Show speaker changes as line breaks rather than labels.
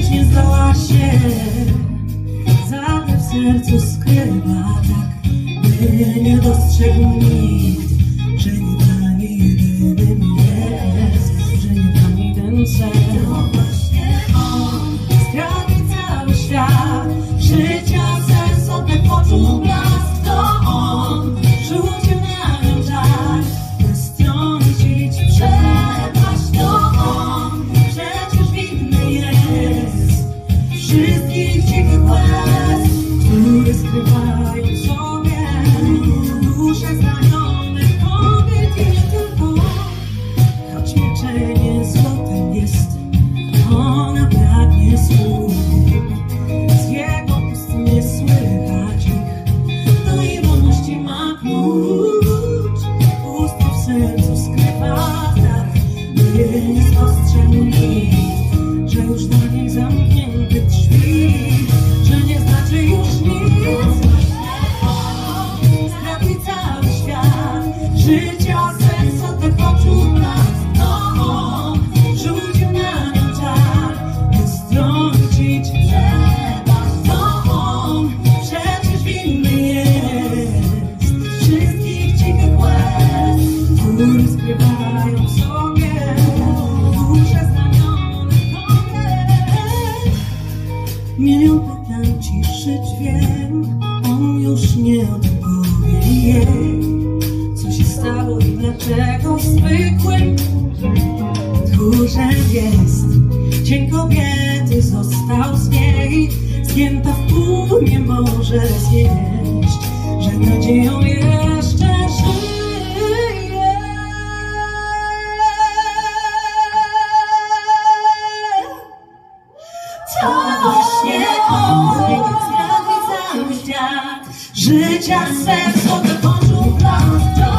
nie zdała się. Zatem w sercu skrywa tak, by nie dostrzegł mnie. time. Milion pytań ciszy dźwięk On już nie odpowie jej. Co się stało i dlaczego zwykłym Tchórzem jest? Cień kobiety został z niej Zgięta w pół nie może zjeść Że nadzieją jest Życia sens od końców